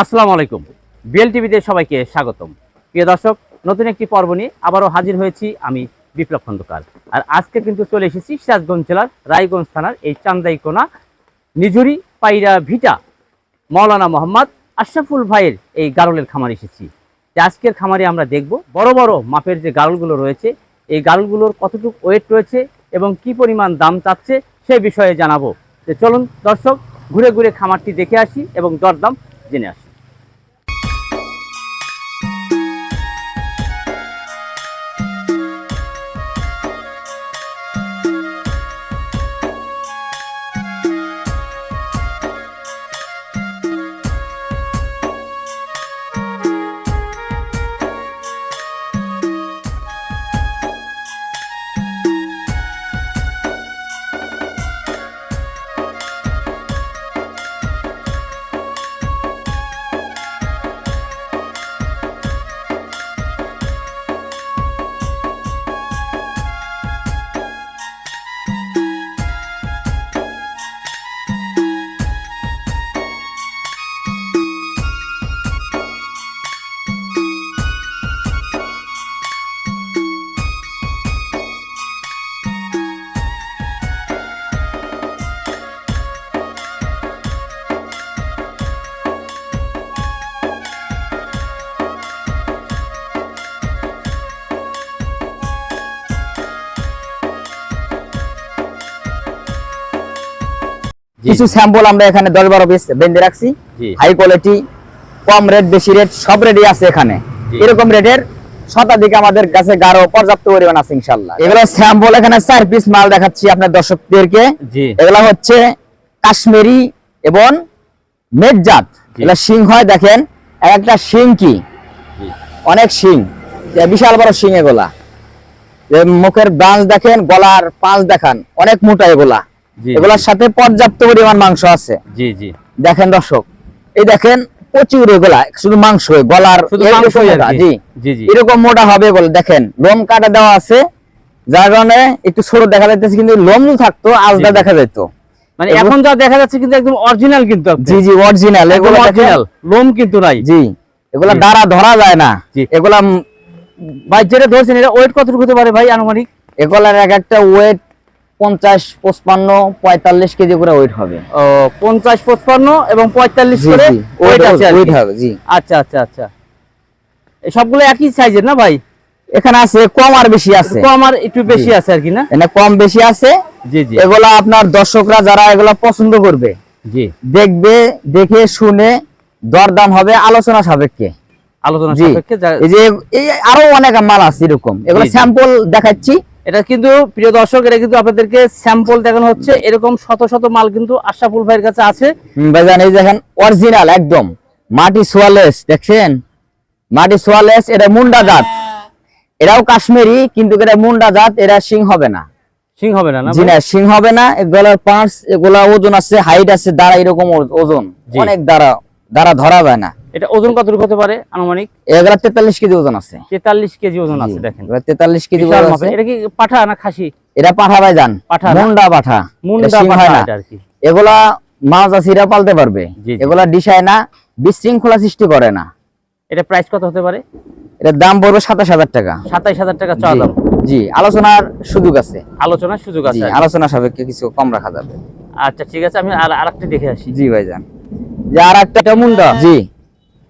আসসালামু আলাইকুম। বিএল টিভিতে সবাইকে স্বাগতম। প্রিয় দর্শক, নতুন একটি পর্ব নিয়ে আবারও হাজির হয়েছি আমি বিপ্লব খন্দকার। আর আজকে কিন্তু চলে এসেছি সিরাজগঞ্জ জেলার রায়গঞ্জ থানার এই চান্দাইকোনা নিজুরি পাইরা ভিটা মৌলানা মোহাম্মদ আশরাফুল ভাইয়ের এই গারলের খামার এসেছি। যে আজকের খামারে আমরা দেখব বড় বড় মাপের যে গারলগুলো রয়েছে, এই গারলগুলোর কতটুকু ওয়েট রয়েছে এবং কি পরিমাণ দাম চাচ্ছে সে বিষয়ে জানাব। চলুন দর্শক, ঘুরে ঘুরে খামারটি দেখে আসি এবং দরদাম জেনে আসি। কিছু স্যাম্পল আমরা এখানে দশ বারো পিস বেঁধে রাখছি। হাই কোয়ালিটি কম রেট বেশি রেট সব রেডি আছে এখানে। এরকম রেটের শতাধিক আমাদের কাছে গাঢ় পর্যাপ্ত পরিমাণ আছে ইনশাল্লাহ এগুলো স্যাম্পল এখানে চার পিস মাল দেখাচ্ছি আপনার দর্শকদেরকে। এগুলো হচ্ছে কাশ্মীরি এবং মেটজাত। এগুলো শিং হয় দেখেন এক একটা শিং কি? অনেক শিং। বিশাল বড় শিং এগুলা। মুখের ব্রাঞ্চ দেখেন গলার পাঁচ দেখান অনেক মোটা এগুলা। এগুলোর সাথে পর্যাপ্ত পরিমাণ মাংস আছে। জি জি। দেখেন দর্শক এই দেখেন প্রচুর এগুলা শুধু মাংস গলার জি। এরকম মোটা হবে এগুলো দেখেন লোম কাটা দেওয়া আছে যার কারণে একটু ছোট দেখা যাইতেছে কিন্তু লোম থাকতো আজদা। দেখা যেত মানে এখন যা দেখা যাচ্ছে কিন্তু একদম অরিজিনাল কিন্তু জি জি অরিজিনাল এগুলো অরিজিনাল লোম কিন্তু নাই। জি এগুলা। দ্বারা ধরা যায় না। এগুলা ভাই যেটা ধরছেন এটা ওয়েট কতটুকু হতে পারে ভাই আনুমানিক? এগুলার এক একটা ওয়েট পঞ্চাশ পঁচপান্ন পঁয়তাল্লিশ কেজি করে ওয়েট হবে। ও, পঞ্চাশ পঁচপান্ন এবং পঁয়তাল্লিশ করে ওয়েট আছে ওয়েট হবে জি। আচ্ছা আচ্ছা আচ্ছা। সবগুলো একই সাইজের না ভাই? এখানে আছে কম আর বেশি আছে। কম আর একটু বেশি আছে আর কি না? এখানে কম বেশি আছে। জি জি। এগুলা আপনার দর্শকরা যারা এগুলা পছন্দ করবে জি। দেখবে দেখে শুনে দরদাম হবে আলোচনা সাপেক্ষে। আলোচনা সাপেক্ষে এই যে এই আরও অনেক মাল আছে এরকম। এগুলো। স্যাম্পল দেখাচ্ছি। এটা কিন্তু প্রিয় দর্শক এটা কিন্তু আপনাদেরকে স্যাম্পল দেখানো হচ্ছে। এরকম শত শত মাল কিন্তু আশরাফুল ভাইয়ের কাছে আছে। ভাইজান এই দেখেন অরিজিনাল একদম। মাটি সোয়ালেস দেখছেন? মাটি সোয়ালেস এটা মুন্ডা জাত। এরাও কাশ্মীরি কিন্তু এটা মুন্ডা জাত এরা সিং হবে না। সিং হবে না না জি না সিং হবে না এগুলার পাঁচ এগুলা ওজন আছে হাইট আছে দাঁড়া এরকম ওজন। অনেক দাঁড়া দাঁড়া ধরা যায় না। এটা ওজন কতটুকু হতে পারে আনুমানিক? এগুলা তেতাল্লিশ কেজি ওজন আছে। তেতাল্লিশ কেজি ওজন আছে দেখেন। এগুলা তেতাল্লিশ কেজি ওজন আছে। এটা কি পাঠা না খাসি? এটা পাঠা ভাই যান পাঠা মুন্ডা পাঠা। মুন্ডা পাঠা না। এটা আর কি। এগুলা মাছ আছিরা পালতে পারবে। এগুলা ডিসায় না বিশৃঙ্খলা সৃষ্টি করে না। এটা প্রাইস কত হতে পারে? এটার দাম পড়বে সাতাশ হাজার টাকা। সাতাইশ হাজার টাকা চাওয়া দাম। জি আলোচনার সুযোগ আছে। আলোচনার সুযোগ আছে আলোচনা সাপেক্ষে কিছু কম রাখা যাবে। আচ্ছা ঠিক আছে আমি আর আরেকটা দেখে আসি। জি ভাইজান। যে আর একটা মুন্ডা। জি।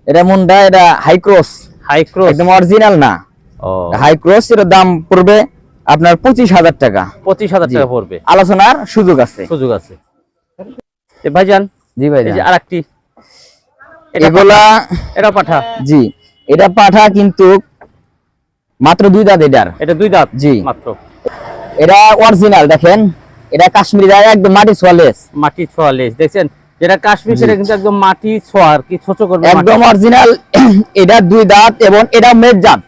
এটা মুন্ডা এটা হাই ক্রস হাই ক্রস একদম অরিজিনাল না। ও। হাই ক্রস এর দাম পড়বে আপনার পঁচিশ হাজার টাকা। পঁচিশ হাজার। টাকা পড়বে। আলোচনার সুযোগ আছে। সুযোগ আছে। ভাইজান জি এই যে ভাইজান আরেকটি। এটা এগুলা এটা পাঠা। জি। এটা পাঠা কিন্তু মাত্র দুই দাঁত এটার। এটা দুই দাঁত জি। মাত্র। এটা অরিজিনাল দেখেন। এটা কাশ্মীরি একদম মাটি সোয়ালেস মাটি ছোঁয়া লেজ দেখছেন? যেটা কাশ্মীর সেটা কিন্তু একদম মাটি ছোঁয়া আর কি ছোট করবে একদম অরিজিনাল এটা দুই দাঁত এবং এটা মেজজাত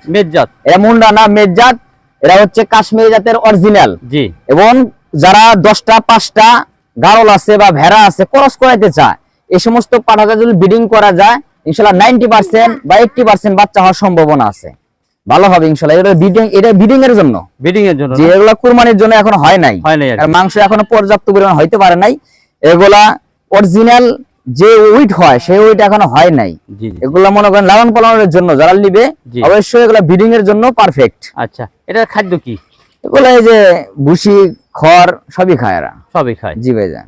এটা মুন্ডা না মেজজাত এটা হচ্ছে কাশ্মীরি জাতের অরিজিনাল জি। এবং যারা দশটা পাঁচটা গারল আছে বা ভেড়া আছে ক্রস করাইতে চায় এই সমস্ত পাঠাটা যদি ব্রিডিং করা যায় ইনশাল্লাহ নাইনটি পার্সেন্ট বা এইটটি পার্সেন্ট বাচ্চা হওয়ার সম্ভাবনা আছে। ভালো হবে ইনশাল্লাহ এটা ব্রিডিং এটা ব্রিডিং এর জন্য। এর জন্য যে এগুলা কুরবানির জন্য এখন হয় নাই। হয় নাই মাংস এখনও পর্যাপ্ত পরিমাণ হইতে পারে নাই। এগুলা অরিজিনাল যে উইট হয় সেই উইট এখনও হয় নাই। এগুলা মনে করেন লালন পালনের জন্য যারা নিবে অবশ্যই এগুলা ব্রিডিং এর জন্য পারফেক্ট আচ্ছা এটার খাদ্য কি? এগুলো এই যে ভুসি খড় সবই খায় এরা। সবই খায়। জি ভাইজান।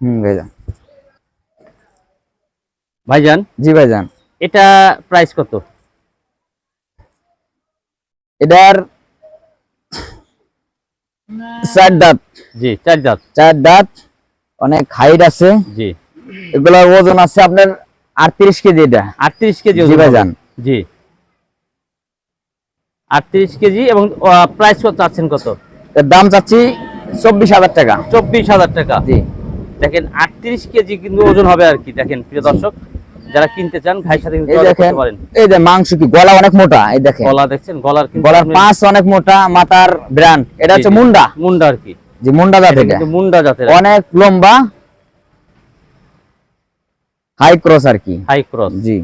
হুম ভাইজান। ভাইজান জি ভাইজান। এটা প্রাইস কত? এটার চার দাঁত। জি চার জাত চার দাঁত অনেক হাইট আছে। জি। এগুলোর ওজন আছে আপনার আটত্রিশ কেজি এটা। আটত্রিশ কেজি। ভাইজান। জি। আটত্রিশ কেজি এবং প্রাইস কত চাচ্ছেন কত? এর দাম চাচ্ছি চব্বিশ হাজার টাকা। চব্বিশ হাজার টাকা। জি। দেখেন আটত্রিশ কেজি কিন্তু ওজন হবে আর কি দেখেন প্রিয় দর্শক। যারা কিনতে চান ভাইয়ের সাথে এই দেখেন যে মাংস কি গলা অনেক মোটা এই দেখেন। গলা দেখছেন গলার গলার পাঁচ অনেক মোটা মাথার ব্র্যান্ড। এটা হচ্ছে মুন্ডা। মুন্ডা আর কি। যে মুন্ডা জাত এটা এটা। মুন্ডা জাতের অনেক লম্বা। হাই ক্রস আর কি। High cross. জি।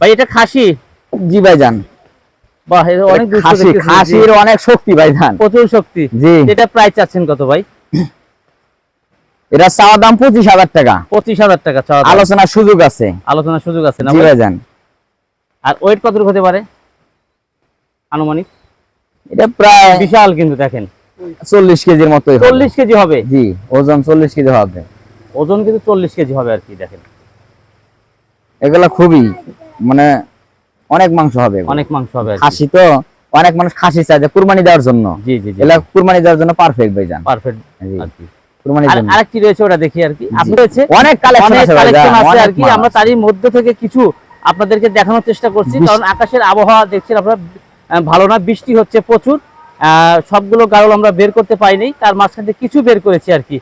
ভাই এটা খাসি? জি ভাইজান। বাহ এটা অনেক খাসি খাসির অনেক শক্তি ভাইজান। প্রচুর শক্তি। জি। এটা প্রাইস চাচ্ছেন কত ভাই? এটা চাওয়া দাম পঁচিশ হাজার টাকা। পঁচিশ হাজার টাকা চাওয়া আলোচনার সুযোগ আছে। আলোচনার সুযোগ আছে না? ভাইজান। আর ওয়েট কতটুকু হতে পারে? আনুমানিক? এটা প্রায় বিশাল কিন্তু দেখেন। চল্লিশ কেজির হবে। চল্লিশ কেজি হবে? জি ওজন চল্লিশ কেজি হবে। ওজন কিন্তু চল্লিশ কেজি হবে আর কি দেখেন। এগুলা খুবই মানে অনেক মাংস হবে অনেক মাংস হবে খাসি তো অনেক মানুষ খাসি চায় যে কুরবানি দেওয়ার জন্য। জি জি এগুলা কুরবানি দেওয়ার জন্য পারফেক্ট ভাইজান। পারফেক্ট আর কি। আরেকটি রয়েছে ওটা দেখি আর কি। রয়েছে? অনেক কালেকশন আছে কালেকশন ভাইজান, আছে আর কি। আমরা তারই মধ্য থেকে কিছু আপনাদেরকে দেখানোর চেষ্টা করছি। কারণ আকাশের আবহাওয়া দেখছেন আপনারা ভালো না বৃষ্টি হচ্ছে প্রচুর। আহ, সবগুলো গাড়ল আমরা বের করতে পাইনি তার মাঝখান থেকে কিছু বের করেছি আর কি।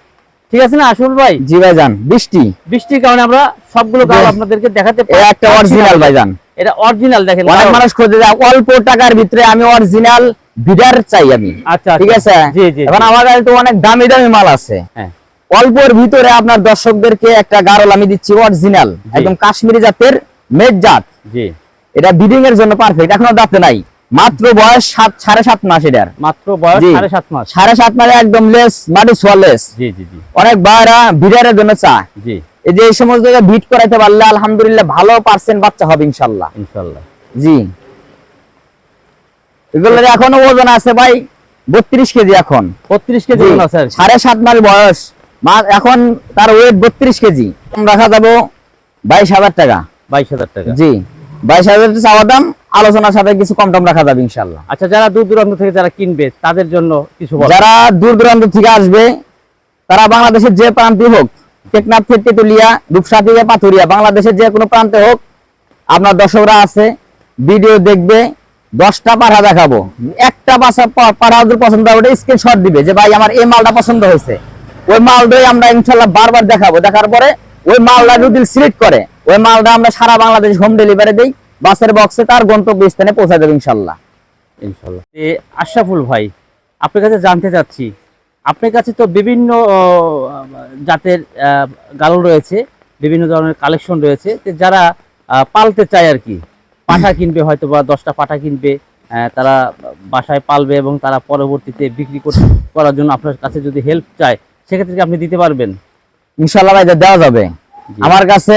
ঠিক আছে না আসল ভাই? জি ভাইজান বৃষ্টি। বৃষ্টির কারণে আমরা সবগুলো গাড়ল আপনাদেরকে দেখাতে একটা। অরিজিনাল ভাইজান। এটা অরিজিনাল দেখেন অনেক মানুষ খোঁজে যায় অল্প টাকার ভিতরে আমি অরিজিনাল বিডার চাই আমি। আচ্ছা ঠিক আচ্ছা। আছে? এখন আমার কাছে তো অনেক দামি দামি মাল আছে। হ্যাঁ। অল্পের ভিতরে আপনার দর্শকদেরকে একটা গারল আমি দিচ্ছি অরিজিনাল একদম কাশ্মীরি জাতের মেড জাত। জি। এটা বিডিং এর জন্য পারফেক্ট এখনও দাঁতে নাই। মাত্র বয়স সাত সাড়ে সাত মাস এটার। মাত্র বয়স সাড়ে সাত মাস। সাড়ে সাত মাসে একদম লেস মাটি সোয়ালেস জি জি জি। অনেক বাইরা বিডারের জন্য চা জি। এই যে এই সমস্ত জায়গায় বিট করাইতে পারলে আলহামদুলিল্লাহ ভালো পার্সেন্ট বাচ্চা হবে ইনশাল্লাহ ইনশাল্লাহ জি। এগুলোর এখনও ওজন আছে ভাই বত্রিশ কেজি এখন। বত্রিশ কেজি। সাড়ে সাত মাস বয়স। এখন তার ওয়েট বত্রিশ কেজি। রাখা যাব বাইশ হাজার টাকা। বাইশ হাজার টাকা। জি। বাইশ হাজার চাওয়া দাম আলোচনার সাথে কিছু কম টম রাখা যাবে ইনশাল্লাহ আচ্ছা যারা দূর দূরান্ত থেকে যারা কিনবে তাদের জন্য কিছু বল। যারা দূর দূরান্ত থেকে আসবে তারা বাংলাদেশের যে প্রান্তে হোক টেকনাফ তেতুলিয়া রূপসা থেকে পাথুরিয়া, বাংলাদেশের যে কোনো প্রান্তে হোক, আপনার দর্শকরা আছে, ভিডিও দেখবে, দশটা পাঠা দেখাবো। একটা পাঠা ওদের পছন্দ হবে স্ক্রিনশট দিবে যে, ভাই, আমার এই মালটা পছন্দ হয়েছে। ওই মালটাই আমরা ইনশাল্লাহ বারবার দেখাবো। দেখার পরে ওই মালটা যদি সিলেক্ট করে, ওই মালটা আমরা সারা বাংলাদেশ হোম ডেলিভারি দেই, বাসের বক্সে তার গন্তব্য স্থানে পৌঁছে দেবো ইনশাল্লাহ ইনশাল্লাহ আশরাফুল ভাই, আপনার কাছে জানতে চাচ্ছি আপনার কাছে তো বিভিন্ন জাতের আহ, রয়েছে বিভিন্ন ধরনের কালেকশন রয়েছে যারা পালতে চায় আর কি পাঠা কিনবে হয়তো বা দশটা পাঠা কিনবে তারা বাসায় পালবে এবং তারা পরবর্তীতে বিক্রি করার জন্য আপনার কাছে যদি হেল্প চায় সেক্ষেত্রে কি আপনি দিতে পারবেন? ইনশাল্লাহ ভাই দেওয়া যাবে। আমার কাছে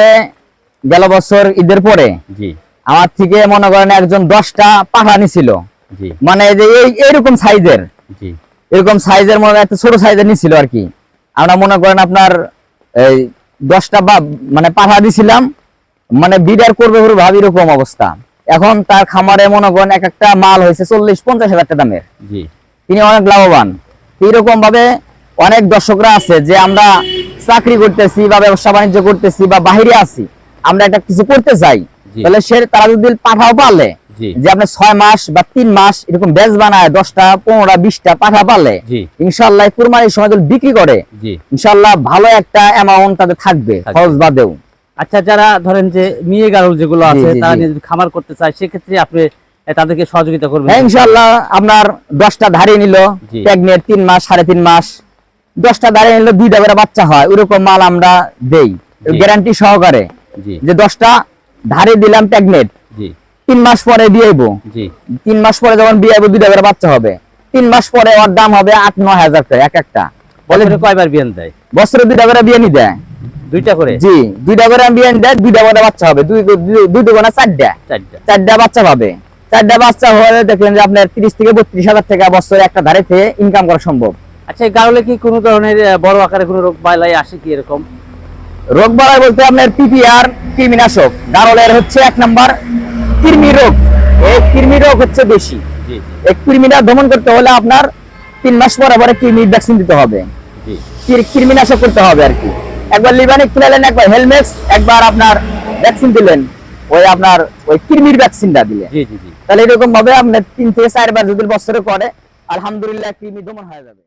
গেল বছর ঈদের পরে জি। আমার থেকে মনে করেন একজন দশটা পাঠা নিছিল। জি। মানে যে এই এইরকম সাইজের জি। এরকম সাইজের মনে একটা ছোট সাইজের নিছিল আর কি। আমরা মনে করেন আপনার এই দশটা বা মানে পাঠা দিছিলাম মানে বিডার করবে পুরো ভাবি এরকম অবস্থা। এখন তার খামারে মনে করেন এক একটা মাল হয়েছে চল্লিশ পঞ্চাশ হাজার টাকা দামের। তিনি অনেক লাভবান। এইরকম ভাবে অনেক দর্শকরা আছে যে আমরা চাকরি করতেছি বা ব্যবসা বাণিজ্য করতেছি বা বাহিরে আছি আমরা একটা কিছু করতে চাই। তাহলে সে তারা যদি পাঠাও পালে যে আপনি ছয় মাস বা তিন মাস এরকম ব্যাচ বানায় দশটা পনেরোটা বিশটা পাঠা পালে ইনশাল্লাহ কুরবানির সময় যদি বিক্রি করে ইনশাল্লাহ ভালো একটা অ্যামাউন্ট তাদের থাকবে। খরচ বাদেও। আচ্ছা যারা ধরেন যে মেয়ে গারল যেগুলো আছে তারা। যদি খামার করতে চায় সেক্ষেত্রে আপনি তাদেরকে সহযোগিতা করবেন হ্যাঁ ইনশাল্লাহ আপনার দশটা ধারে নিল। প্রেগনেন্ট তিন মাস সাড়ে তিন মাস দশটা দাঁড়িয়ে নিল দুইটা করে বাচ্চা হয় ওরকম মাল আমরা দেই। গ্যারান্টি সহকারে যে দশটা ধারে দিলাম প্রেগনেন্ট তিন মাস পরে বিয়েবো তিন মাস পরে যখন বিয়েবো দুইটা করে বাচ্চা হবে। তিন মাস পরে ওর দাম হবে আট নয় হাজার টাকা এক একটা। বলে কয়বার বিয়ান দেয়? বছরে দুইটা করে বিয়ে নি দেয়। দুইটা করে? জি দুইটা করে বিয়ে দেয় দুইটা করে বাচ্চা হবে। দুই দুই- দুইটা চারটা। চারটা। চারটা বাচ্চা পাবে। চারটা বাচ্চা হলে দেখলেন যে আপনার তিরিশ থেকে বত্রিশ হাজার টাকা বছরে একটা ধারে থেকে ইনকাম করা সম্ভব। আচ্ছা কি কোনো ধরনের বড় আকারে কোনো রোগ বালাই আসে কি এরকম? রোগ বালাই বলতে আপনার পিপিআর কৃমিনাশক। গারলের হচ্ছে এক নাম্বার কৃমি রোগ। এই কৃমি রোগ হচ্ছে বেশি। এই কৃমিটা দমন করতে হলে আপনার তিন মাস পরে পরে কৃমি ভ্যাকসিন দিতে হবে। কৃমিনাশক করতে হবে আর কি। একবার খেলালেন একবার হেলমেক্স একবার আপনার ভ্যাকসিন দিলেন। ওই আপনার ওই কৃমির ভ্যাকসিনটা দিলেন। তাহলে এরকম ভাবে আপনার তিন থেকে চারবার যদি বছরে করে আলহামদুলিল্লাহ কৃমি দমন হয়ে যাবে।